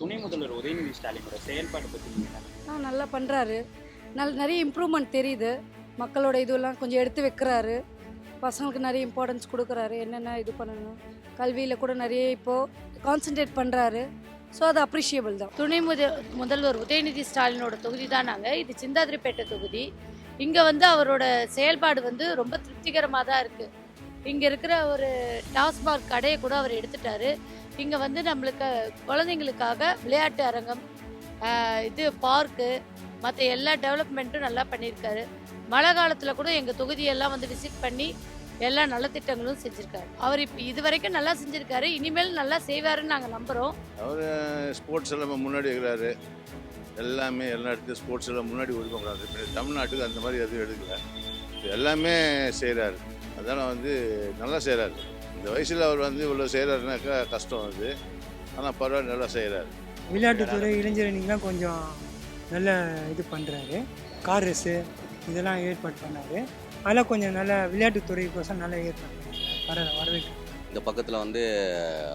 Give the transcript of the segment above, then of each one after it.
துணை முதல்வர் உதயநிதி ஸ்டாலினோட செயல்பாடு பற்றி ஆ நல்லா பண்ணுறாரு நல் நிறைய இம்ப்ரூவ்மெண்ட் தெரியுது. மக்களோட இதுவெல்லாம் கொஞ்சம் எடுத்து வைக்கிறாரு. பசங்களுக்கு நிறைய இம்பார்ட்டன்ஸ் கொடுக்குறாரு. என்னென்ன இது பண்ணணும்? கல்வியில் கூட நிறைய இப்போது கான்சென்ட்ரேட் பண்ணுறாரு ஸோ அது அப்ரிஷியபிள் தான். துணை முத முதல்வர் உதயநிதி ஸ்டாலினோட தொகுதி தான் நாங்கள் இது சிந்தாதிரிப்பேட்டை தொகுதி. இங்கே வந்து அவரோட செயல்பாடு வந்து ரொம்ப திருப்திகரமாக தான் இருக்குது இங்கே இருக்கிற ஒரு டாஸ்மாக் கடையை கூட அவர் எடுத்துட்டாரு. இங்கே வந்து நம்மளுக்கு குழந்தைங்களுக்காக விளையாட்டு அரங்கம் இது பார்க்கு மற்ற எல்லா டெவலப்மெண்ட்டும் நல்லா பண்ணியிருக்காரு. மழை காலத்தில் கூட எங்கள் தொகுதியெல்லாம் வந்து விசிட் பண்ணி எல்லா நலத்திட்டங்களும் செஞ்சுருக்காரு. அவர் இப்போ இது வரைக்கும் நல்லா செஞ்சுருக்காரு. இனிமேல் நல்லா செய்வாருன்னு நாங்கள் நம்புகிறோம் அவர் ஸ்போர்ட்ஸ் எல்லாம் முன்னாடி இருக்கிறாரு. எல்லாமே எல்லா இடத்துலையும் ஸ்போர்ட்ஸ் எல்லாம் முன்னாடி ஒதுக்கக்கூடாது இப்போ தமிழ்நாட்டுக்கு அந்த மாதிரி எதுவும் எடுக்கல. எல்லாமே செய்கிறாரு அதனால் வந்து நல்லா செய்கிறாரு இந்த வயசில் அவர் வந்து இவ்வளோ செய்கிறாருனாக்கா கஷ்டம் அது. ஆனால் பரவாயில்ல நல்லா செய்கிறாரு விளையாட்டுத்துறை இளைஞரணிக்கெலாம் கொஞ்சம் நல்ல இது பண்ணுறாரு கார் ரேஸு இதெல்லாம் ஏற்பாடு பண்ணார். அதெல்லாம் கொஞ்சம் நல்ல விளையாட்டுத்துறைக்கோசம் நல்ல ஏற்பாடு பண்ணாரு. வர வரவேற்கிறேன் இந்த பக்கத்தில் வந்து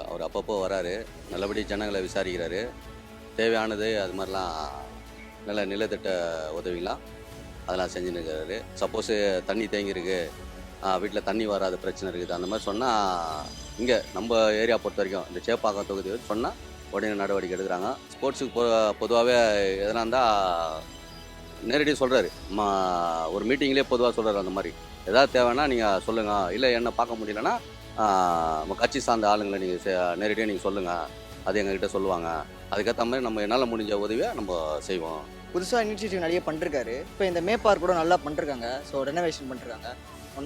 அவர் அப்பப்போ வராரு. நல்லபடி ஜனங்களை விசாரிக்கிறாரு. தேவையானது அது மாதிரிலாம் நல்ல நிலத்திட்ட உதவிலாம் அதெல்லாம் செஞ்சுன்னு இருக்கிறாரு. சப்போஸு தண்ணி தேங்கியிருக்கு. வீட்டில் தண்ணி வராத பிரச்சனை இருக்குது. அந்த மாதிரி சொன்னால் இங்கே நம்ம ஏரியா பொறுத்த வரைக்கும் இந்த சேப்பாக்கம் தொகுதி சொன்னால் உடனே நடவடிக்கை எடுக்கிறாங்க. ஸ்போர்ட்ஸுக்கு பொ பொதுவாகவே எதனா இருந்தால் நேரடியாக சொல்கிறாரு மா ஒரு மீட்டிங்லேயே பொதுவாக சொல்கிறாரு அந்த மாதிரி. எதாவது தேவைன்னா நீங்கள் சொல்லுங்கள் இல்லை என்ன பார்க்க முடியலன்னா நம்ம கட்சி சார்ந்த ஆளுங்களை நீங்கள் நேரடியாக நீங்கள் சொல்லுங்கள் அது எங்ககிட்ட சொல்லுவாங்க. அதுக்கேற்ற மாதிரி நம்ம என்னால் முடிஞ்ச உதவியை நம்ம செய்வோம். புதுசாக இனிஷியேட்டிவ் நிறைய பண்ணிருக்காரு. இப்போ இந்த மேப்பார் கூட நல்லா பண்ணிருக்காங்க. ஸோ ரெனோவேஷன் பண்ணிருக்காங்க.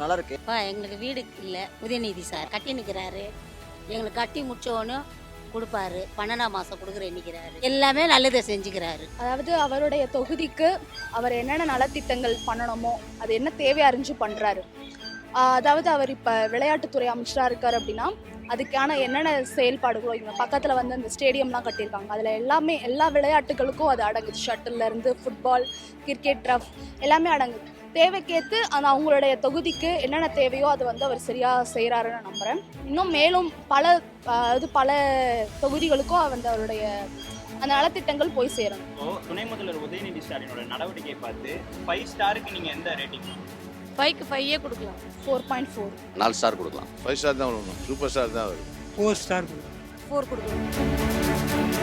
நல்லா இருக்கு அப்பா எங்களுக்கு வீடு இல்லை. உதயநிதி சார் கட்டி நிற்கிறாரு எங்களுக்கு கட்டி முடிச்சோன்னு கொடுப்பாரு. பன்னெண்டாம் மாதம் கொடுக்குற எண்ணிக்கிறாரு. எல்லாமே நல்லதை செஞ்சுக்கிறாரு. அதாவது அவருடைய தொகுதிக்கு அவர் என்னென்ன நலத்திட்டங்கள் பண்ணணுமோ அது என்ன தேவையா அறிஞ்சு பண்ணுறாரு அதாவது அவர் இப்போ விளையாட்டுத்துறை அமைச்சராக இருக்கார் அப்படின்னா அதுக்கான என்னென்ன செயல்பாடுகளோ இங்கே பக்கத்தில் வந்து அந்த ஸ்டேடியம்லாம் கட்டியிருக்காங்க. அதில் எல்லாமே எல்லா விளையாட்டுகளுக்கும் அது அடங்குது. ஷட்டில்ல இருந்து ஃபுட்பால் கிரிக்கெட் ரஃப் எல்லாமே அடங்குது. தேவைக்கேற்று அந்த அவங்களுடைய தொகுதிக்கு என்னென்ன தேவையோ அதை வந்து அவர் சரியாக செய்கிறாருன்னு நான் நம்புகிறேன் இன்னும் மேலும் பல அது பல தொகுதிகளுக்கும் வந்து அவருடைய அந்த நலத்திட்டங்கள் போய் இப்போ துணை முதல்வர் உதயநிதி ஸ்டாலினோட நடவடிக்கையை பார்த்து ஃபைவ் ஸ்டாருக்கு நீங்கள் எந்த ரேட்டிங் ஃபைவ்க்கு ஃபைவே கொடுக்கலாம். ஃபோர் பாயிண்ட் ஃபோர் நாலு ஸ்டார் கொடுக்கலாம். ஃபைவ் ஸ்டார் தான் வரணும் சூப்பர் ஸ்டார் தான் வரும். ஃபோர் ஸ்டார் ஃபோர் கொடுக்கணும்